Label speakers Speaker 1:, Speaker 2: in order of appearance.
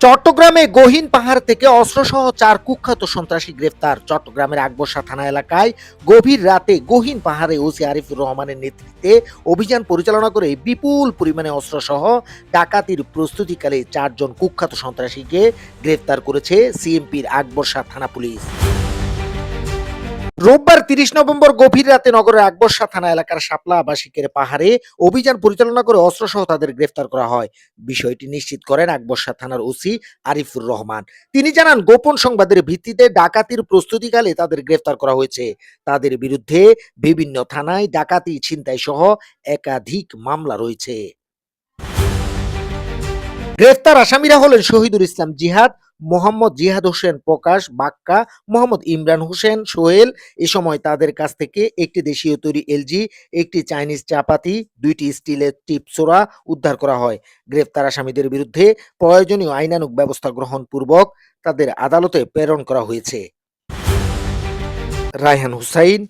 Speaker 1: চট্টগ্রামে গহীন পাহাড় থেকে অস্ত্রসহ চার কুখ্যাত সন্ত্রাসী গ্রেফতার চট্টগ্রামের আকবরশা থানা এলাকায় গভীর রাতে গহীন পাহাড়ে ওসি আরিফুর রহমানের নেতৃত্বে অভিযান পরিচালনা করে বিপুল পরিমাণে অস্ত্রসহ ডাকাতির প্রস্তুতিকালে চারজন কুখ্যাত সন্ত্রাসীকে গ্রেফতার করেছে সিএমপির আকবরশা থানা পুলিশ। রোববার তিরিশ নভেম্বর গভীর রাতে নগরের আকবরশা থানা এলাকার শাপলা আবাসিকের পাহাড়ে অভিযান পরিচালনা করে অস্ত্রসহ তাদের গ্রেফতার করা হয়। বিষয়টি নিশ্চিত করেন আকবরশা থানার ওসি আরিফুর রহমান। তিনি জানান, গোপন সংবাদের ভিত্তিতে ডাকাতির প্রস্তুতিকালে তাদের গ্রেফতার করা হয়েছে। তাদের বিরুদ্ধে বিভিন্ন থানায় ডাকাতি ছিনতাই সহ একাধিক মামলা রয়েছে। গ্রেফতার আসামিরা হলেন শহীদুল ইসলাম জিহাদ মোহাম্মদ জিহাদ হোসেন প্রকাশ, বাক্কা, মোহাম্মদ ইমরান হোসেন, সোহেল। এ সময় তাদের কাছ থেকে একটি দেশীয় তৈরি এলজি, একটি চাইনিজ চাপাতি, দুইটি স্টিলের টিপসোরা উদ্ধার করা হয়। গ্রেফতার আসামিদের বিরুদ্ধে প্রয়োজনীয় আইনানুগ ব্যবস্থা গ্রহণ পূর্বক তাদের আদালতে প্রেরণ করা হয়েছে। রায়হান হুসাইন